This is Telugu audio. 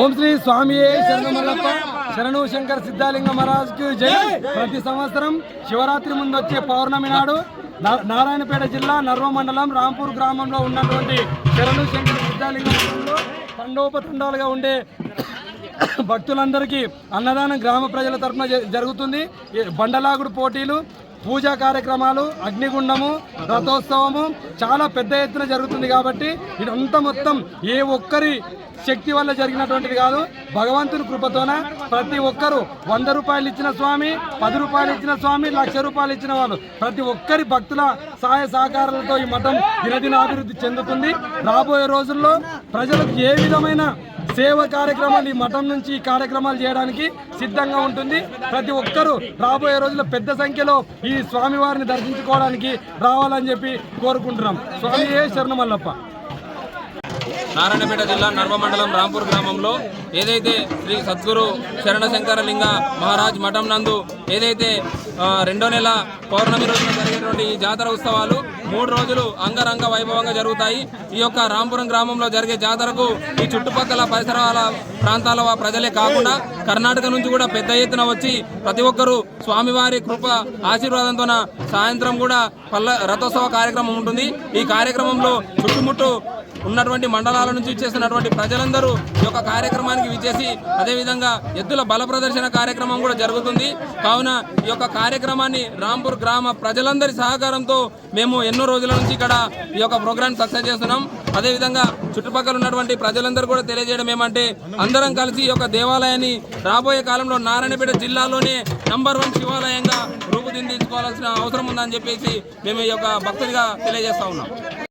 ఓం శ్రీ స్వామి శరణమల్లప్ప. శరణు శంకర్ సిద్ధాలింగ మహారాజ్కి జై. ప్రతి సంవత్సరం శివరాత్రి ముందు వచ్చే పౌర్ణమి నాడు నారాయణపేట జిల్లా నర్వ మండలం రాంపూర్ గ్రామంలో ఉన్నటువంటి శరణు శంకర్ సిద్ధాలింగ మందిరంలో తండోపతండాలుగా ఉండే భక్తులందరికీ అన్నదానం గ్రామ ప్రజల తరఫున జరుగుతుంది. బండలాగుడు పోటీలు పూజా కార్యక్రమాలు అగ్నిగుండము రథోత్సవము చాలా పెద్ద ఎత్తున జరుగుతుంది కాబట్టి ఇదంతా మొత్తం ఏ ఒక్కరి శక్తి వల్ల జరిగినటువంటిది కాదు. భగవంతుని కృపతోన ప్రతి ఒక్కరు వంద రూపాయలు ఇచ్చిన స్వామి పది రూపాయలు ఇచ్చిన స్వామి లక్ష రూపాయలు ఇచ్చిన వాళ్ళు ప్రతి ఒక్కరి భక్తుల సహాయ సహకారాలతో ఈ మఠం దినదిన అభివృద్ధి చెందుతుంది. రాబోయే రోజుల్లో ప్రజలకు ఏ విధమైన సేవ కార్యక్రమాలు ఈ మఠం నుంచి ఈ కార్యక్రమాలు చేయడానికి సిద్ధంగా ఉంటుంది. ప్రతి ఒక్కరూ రాబోయే రోజుల్లో పెద్ద సంఖ్యలో ఈ స్వామివారిని దర్శించుకోవడానికి రావాలని చెప్పి కోరుకుంటున్నాం. స్వామి శరణమల్లప్ప? నారాయణపేట జిల్లా నర్వ మండలం రాంపూర్ గ్రామంలో ఏదైతే శ్రీ సద్గురు శరణశంకరలింగ మహారాజ్ మఠం నందు ఏదైతే రెండో నెల పౌర్ణమి రోజున జరిగేటువంటి ఈ జాతర ఉత్సవాలు మూడు రోజులు అంగరంగ వైభవంగా జరుగుతాయి. ఈ యొక్క రాంపురం గ్రామంలో జరిగే జాతరకు ఈ చుట్టుపక్కల పరిసరాల ప్రాంతాల ప్రజలే కాకుండా కర్ణాటక నుంచి కూడా పెద్ద ఎత్తున వచ్చి ప్రతి ఒక్కరూ స్వామివారి కృప ఆశీర్వాదంతో సాయంత్రం కూడా పల్ల రథోత్సవ కార్యక్రమం ఉంటుంది. ఈ కార్యక్రమంలో చుట్టుముట్టు ఉన్నటువంటి మండలాల నుంచి ఇచ్చేసినటువంటి ప్రజలందరూ ఈ యొక్క కార్యక్రమానికి విచ్చేసి అదేవిధంగా ఎద్దుల బల ప్రదర్శన కార్యక్రమం కూడా జరుగుతుంది. కావున ఈ యొక్క కార్యక్రమాన్ని రాంపూర్ గ్రామ ప్రజలందరి సహకారంతో మేము ఎన్నో రోజుల నుంచి ఇక్కడ ఈ యొక్క ప్రోగ్రామ్ సక్సెస్ చేస్తున్నాం. అదేవిధంగా చుట్టుపక్కల ఉన్నటువంటి ప్రజలందరూ కూడా తెలియజేయడం ఏమంటే అందరం కలిసి ఈ యొక్క దేవాలయాన్ని రాబోయే కాలంలో నారాయణపేట జిల్లాలోనే నంబర్ వన్ శివాలయంగా రూపుదిద్దించుకోవాల్సిన అవసరం ఉందని చెప్పేసి మేము ఈ యొక్క భక్తులుగా తెలియజేస్తా ఉన్నాం.